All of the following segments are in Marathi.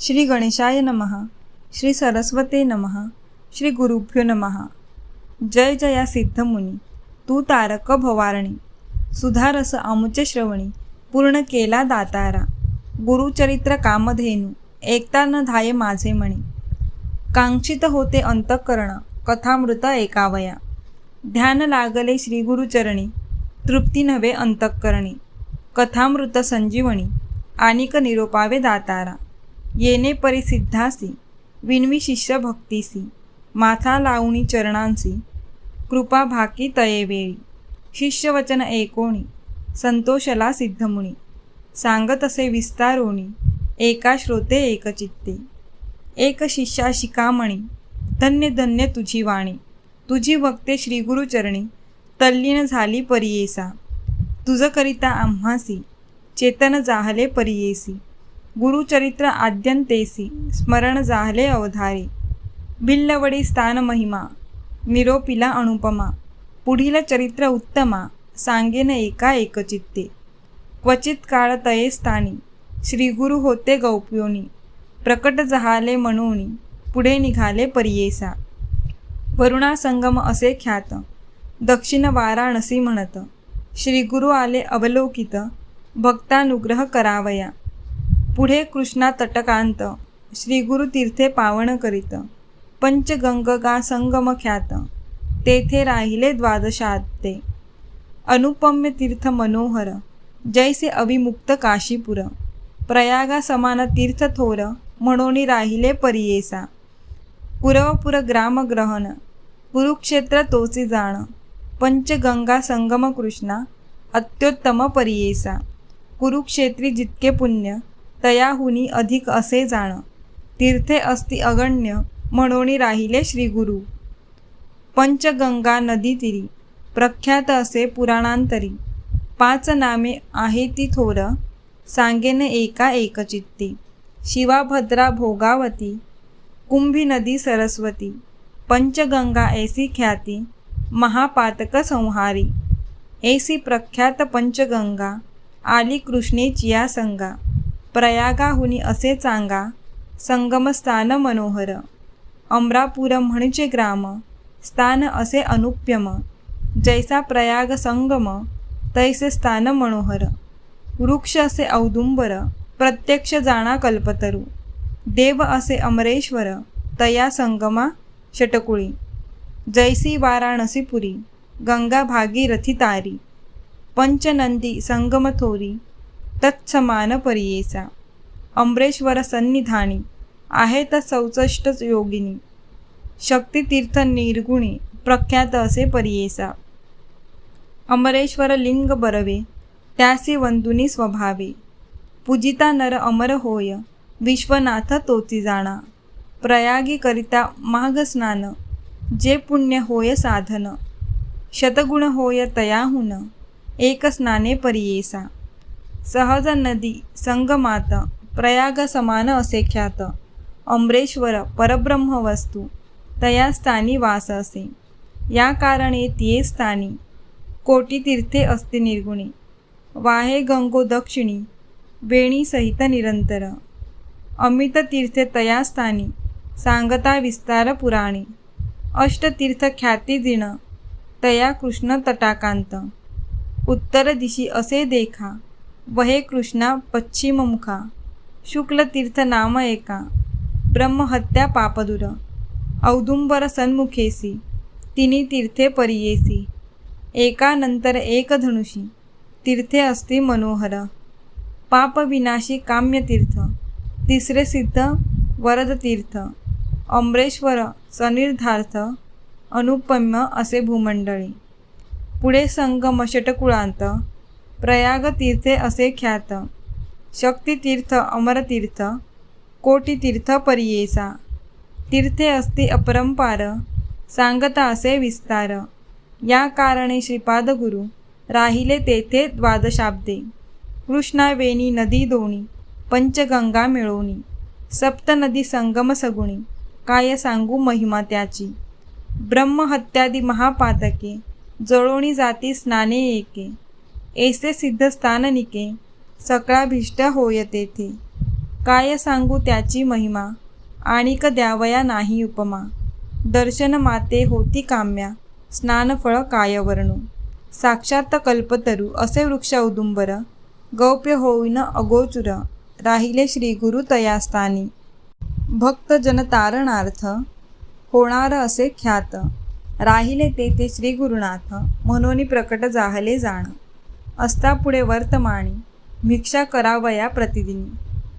श्री गणेशाय नमः श्री सरस्वते नमः श्री गुरुभ्यो नमः. जय जया सिद्धमुनी तू तारक भवारणी सुधारस आमुचे श्रवणी पूर्ण केला दातारा गुरुचरित्र कामधेनू एकता न धाये माझे मणी. कांक्षित होते अंतकरण कथामृत एकावया. ध्यान लागले श्रीगुरुचरणी तृप्ती नव्हे अंतकरणी. कथामृत संजीवनी आनिक निरोपावे दातारा. येणे परिसिद्धासी विनवी शिष्य भक्तीसी माथा लावणी चरणांसी कृपा भाकी तयेवेळी शिष्यवचन एकोणी संतोषला सिद्धमुनी सांगत असे विस्तारोणी एका श्रोते एकचित्ते एक शिष्या शिकामणी धन्य धन्य तुझी वाणी तुझी भक्ते श्रीगुरुचरणी तल्लीन झाली परियेसा. तुझं करिता आम्हासी चेतन जाहले परियेसी. गुरुचरित्र आद्यंतेसी स्मरण जाहले अवधारे। भिल्लवडी स्थान महिमा निरोपिला अनुपमा पुढील चरित्र उत्तमा सांगेन एका एकचित्ते। क्वचित काळ तये स्थानी श्रीगुरु होते गौप्योनी प्रकट जहाले मनोनी पुढे निघाले परियेसा। वरुणा संगम असे ख्यात दक्षिण वाराणसी म्हणत श्रीगुरु आले अवलोकित भक्तानुग्रह करावया। पुढे कृष्णा तटकांत श्रीगुरु तीर्थे पावन करीत पंचगंगगा संगम ख्यात तेथे राहिले द्वादशाते अनुपम्य तीर्थ मनोहर जैसे अविमुक्त काशीपुर प्रयागा समान तीर्थ थोर म्हणून राहिले परियेसा. कुरवपुर ग्रामग्रहण कुरुक्षेत्र तोचे जाण पंचगंगा संगम कृष्णा अत्युत्तम परियेसा. कुरुक्षेत्री जितके पुण्य तयाहुनी अधिक असे जाण तीर्थे अस्ति अगण्य म्हणून राहिले श्रीगुरु पंचगंगा नदी तिरी प्रख्यात असे पुराणांतरी. पाच नामे आहे ती थोर सांगेन एका एकचित्ती. शिवाभद्रा भोगावती कुंभी नदी सरस्वती. पंचगंगा ऐसी ख्याती महापातक संहारी. ऐसी प्रख्यात पंचगंगा आली कृष्णेची या संगा. प्रयागाहुनी असे चांगा संगमस्थान मनोहर अमरापुरम म्हणजे ग्राम स्थान असे अनुप्यम जैसा प्रयाग संगम तैसे स्थान मनोहर वृक्ष असे औदुंबर प्रत्यक्ष जाणा कल्पतरू देव असे अमरेश्वर तया संगमा षटकुळी जैसी वाराणसीपुरी गंगा भागीरथी तारी पंचनंदी संगमथोरी तत्समान परियेसा. अमरेश्वर सन्निधानी आहे त चौसष्टच योगिनी. शक्तितीर्थ निर्गुणी प्रख्यात असे परियेसा. अमरेश्वर लिंग बरवे त्यासी वंदुनी स्वभावे. पूजिता नर अमर होय विश्वनाथ तोची जाणा. प्रयागी करिता माघ स्नान जे पुण्य होय साधन. शतगुण होय तयाहुन एक स्नाने परियेसा. सहज नदी संगमात प्रयाग समान असे ख्यात. अमरेश्वर परब्रह्म वस्तू तया स्थानी वास असे या कारणे ते स्थानी कोटी तीर्थे असते निर्गुणी. वाहे गंगो दक्षिणी वेणी सहित निरंतर. अमित तीर्थे तया स्थानी सांगता विस्तार पुराणे. अष्टतीर्थ ख्याती जिण तया कृष्ण तटाकांत. उत्तर दिशी असे देखा वहे कृष्णा पश्चिममुखा। शुक्ल तीर्थ नाम एका। ब्रह्महत्या पापदुर। औदुंबर सन्मुखेसी। तिन्ही तीर्थे परियेसी। एकानंतर एक धनुषी तीर्थे असती मनोहर। पापविनाशी काम्यतीर्थ। तिसरे सिद्ध वरदतीर्थ। अमरेश्वर सनिर्धार्थ। अनुपम्य असे भूमंडळी। पुढे संगम षटकुळांत। प्रयागतीर्थे असे ख्यात. शक्तितीर्थ अमरतीर्थ कोटीतीर्थ परियेसा. तीर्थे असते अपरंपार सांगता असे विस्तार. या कारणे श्रीपाद गुरु राहिले तेथे द्वादशाब्दे. कृष्णावेणी नदी दोणी पंचगंगा मिळवणी सप्तनदी संगम सगुणी काय सांगू महिमा त्याची? ब्रह्महत्यादी महापातके जळोणी जाती स्नाने एके. ऐसे सिद्ध स्थाननिके सकळाभीष्ट होय तेथे. काय सांगू त्याची महिमा? आणिक द्यावया नाही उपमा. दर्शन माते होती काम्या स्नानफळ काय वर्णू? साक्षात कल्पतरू असे वृक्ष औदुंबर गौप्य होईन अगोचुर राहिले श्री गुरु तयास्थानी. भक्त जनतारणार्थ होणार असे ख्यात. राहिले तेथे श्रीगुरुनाथ श्री गुरुनाथ म्हणून प्रकट जाहले जाण. असता पुढे वर्तमानी भिक्षा करावया प्रतिदिनी.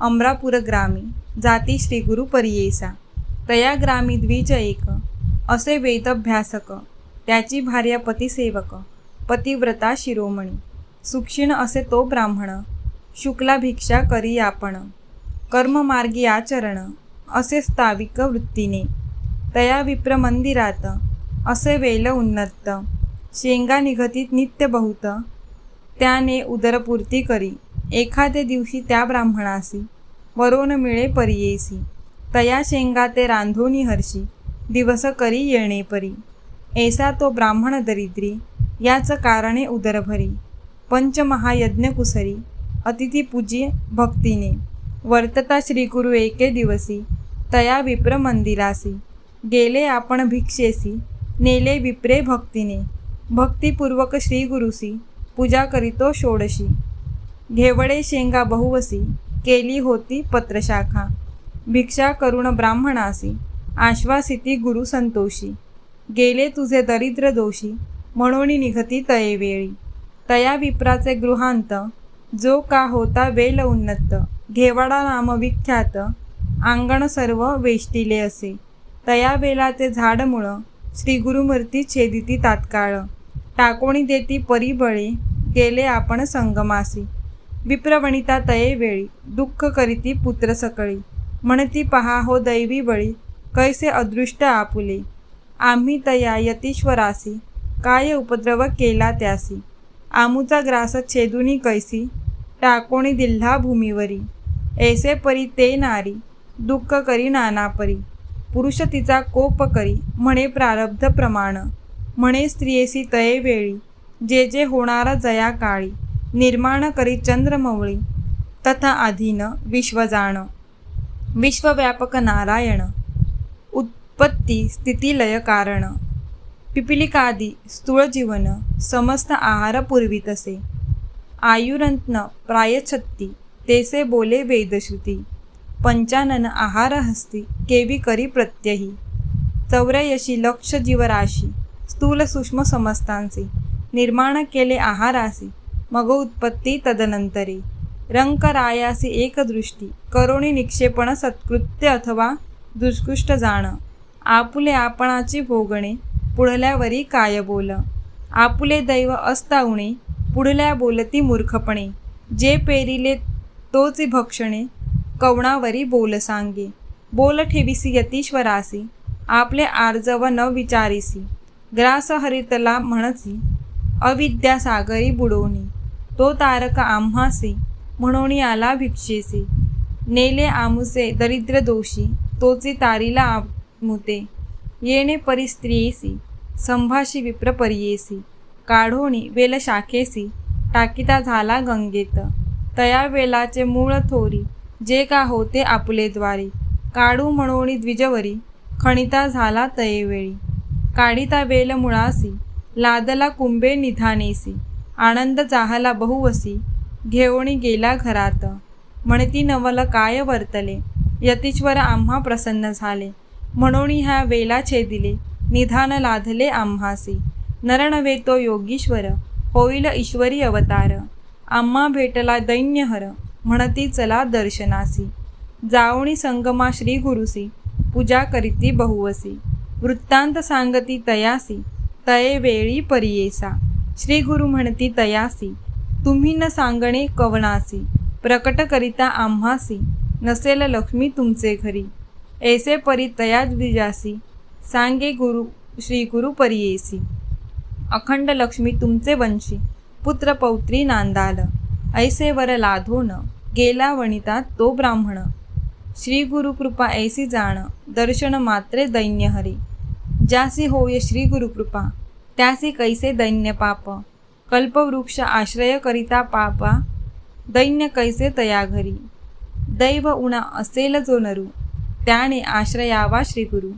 अमरापुर ग्रामी जाती श्री गुरु परियेसा. तया ग्रामी द्विज एक. असे वेदभ्यासक. त्याची भार्या पतिसेवक. पतिव्रता शिरोमणी. सुक्षिण असे तो ब्राह्मण. शुक्ला भिक्षा करी आपण. कर्ममार्गी आचरण. असे स्थाविक वृत्तीने. तया विप्र मंदिरात. असे वेल उन्नत. शेंगा निघतीत नित्य बहुत. त्याने उदरपूर्ती करी. एखादे दिवशी त्या ब्राह्मणासी वरोन मिळे परियेसी. तया शेंगा ते रांधोनी हर्षी दिवस करी येणे परी. ऐसा तो ब्राह्मण दरिद्री याच कारणे उदरभरी. पंचमहायज्ञ कुसरी अतिथी पूजी भक्तीने. वर्तता श्रीगुरु एके दिवसी तया विप्र मंदिरासी. गेले आपण भिक्षेसी नेले विप्रे भक्तीने. भक्तिपूर्वक श्रीगुरुसी पूजा करीतो षोडशी. घेवडे शेंगा बहुवसी केली होती पत्रशाखा. भिक्षा करुण ब्राह्मणासी आश्वासिती गुरु संतोषी. गेले तुझे दरिद्र दोषी म्हणून निघती तयेवेळी. तया विप्राचे गृहांत जो का होता वेल उन्नत. घेवाडा नाम विख्यात अंगण सर्व वेष्टिले असे. तया वेलाचे झाडमुळं श्री गुरुमूर्ती छेदिती तात्काळ. टाकोणी देती परिबळे गेले आपण संगमासी. विप्रवणिता तये वेळी. दुःख करीती पुत्र सकळी. म्हणती पहा हो दैवी बळी. कैसे अदृष्ट आपुले. आम्ही तया यतीश्वरासी. काय उपद्रव केला त्यासी. आमूचा ग्रास छेदुनी कैसी. टाकोणी दिल्हा भूमीवरी. ऐसे परी ते नारी. दुःख करी नानापरी. पुरुष तिचा कोप करी. म्हणे प्रारब्ध प्रमाण. म्हणे स्त्रियेसी तये वेळी. जे जे होणार जया काळी निर्माण करी चंद्रमवळी तथा अधीन विश्वजाण. विश्वव्यापक नारायण. उत्पत्ती स्थितिलय कारण. पिपिलिकादी स्थूळ जीवन समस्त आहार पुरवितसे आयुरंत्न प्रायछत्ती तेसे बोले वेदश्रुती. पंचानन आहार हस्ती केवी करी प्रत्ययी. चौऱ्याऐशी लक्ष जीवराशी स्थूल सूक्ष्म समस्तांसी. निर्माण केले आहारासी मग उत्पत्ती तदनंतरे रंकरायासी एकदृष्टी करोणी निक्षेपण सत्कृत्य अथवा दुष्कृष्ट जाणं. आपुले आपणाची भोगणे पुढल्यावरी काय बोल. आपुले दैव असताउणे पुढल्या बोलती मूर्खपणे. जे पेरिले तोच भक्षणे कवणावरी बोल सांगे. बोल ठेविसी यतीश्वरासी आपले आर्जव न विचारिसी. ग्रास हरितला म्हणसी अविद्या सागरी बुडवणी. तो तारक आम्हासे म्हणून आला भिक्षेसे. नेले आमुसे दरिद्र दोषी तोचे तारीला आमुते. येणे परिस्त्रियेसी संभाषी विप्र परियेसी. काढोणी वेल शाखेसी टाकिता झाला गंगेत. तया वेलाचे मूळ थोरी जे का होते आपले द्वारी. काढू म्हणोणी द्विजवरी खणिता झाला तयेवेळी काढिता वेल मुळासी लादला कुंभे निधानेसी. आनंद चाहला बहुवसी. घेऊणी गेला घरात. म्हणती नवल काय वर्तले? यतीश्वर आम्हा प्रसन्न झाले. म्हणून ह्या वेला छेदिले. निधान लाधले आम्हासी. नरणवे तो योगीश्वर. होईल ईश्वरी अवतार. आम्हा भेटला दैन्यहर. म्हणती चला दर्शनासी. जावणी संगमा श्री गुरुसी पूजा करीती बहुवसी. वृत्तांत सांगती तयासी. तये वेळी परियेसा. श्री गुरु म्हणती तयासी. तुम्ही न सांगणे कवणासी प्रकट करिता आम्हासी. नसेल लक्ष्मी तुमचे घरी. ऐसे परी तया द्विजासी. सांगे गुरु श्री गुरु परियेसी. अखंड लक्ष्मी तुमचे वंशी. पुत्र पौत्री नांदाल. ऐसे वर लाधोन गेला वणिता तो ब्राह्मण. श्री गुरु कृपा ऐसी जाण. दर्शन मात्रे दैन्य हरी. ज्यासी होय श्री गुरु कृपा त्यासी कैसे दैन्य पाप कल्पवृक्ष आश्रय करिता पापा दैन्य कैसे तया घरी दैव उणा असेल जो नरू त्याने आश्रयावा श्रीगुरु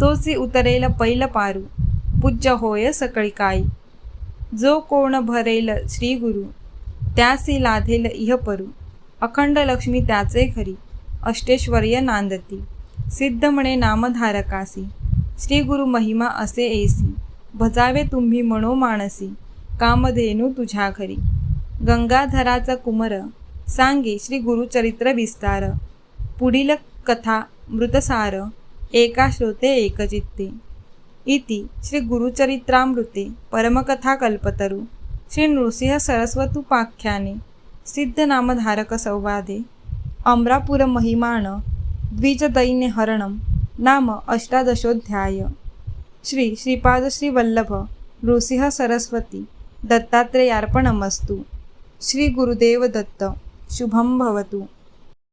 तोसी उतरेल पैल पारू पूज्य होय सकळी काई जो कोण भरेल श्रीगुरु त्यासी लाधेल इह परू अखंड लक्ष्मी त्याचे खरी अष्टेश्वर्य नांदती सिद्ध म्हणे नामधारकासी श्री गुरु महिमा असे एसी भजावे तुम्ही मनोमानसी कामधेनू तुझ्या घरी. गंगाधराचा कुमर. सांगे श्री गुरुचरित्र विस्तार. पुढील कथा मृतसार. एका श्रोते एकचित्ते. इति श्री गुरुचरित्रामृते परमकथा कल्पतरु. श्री नृसिंह सरस्वतुपाख्याने सिद्धनामधारक संवादे. अमरापुर महिमाण. द्विजदैन्यहरणं नाम अष्टादशोध्याय. श्री श्रीपाद श्री वल्लभ नृसिंह सरस्वती दत्तात्रेयार्पणमस्तु. श्री गुरुदेव दत्त शुभं भवतु.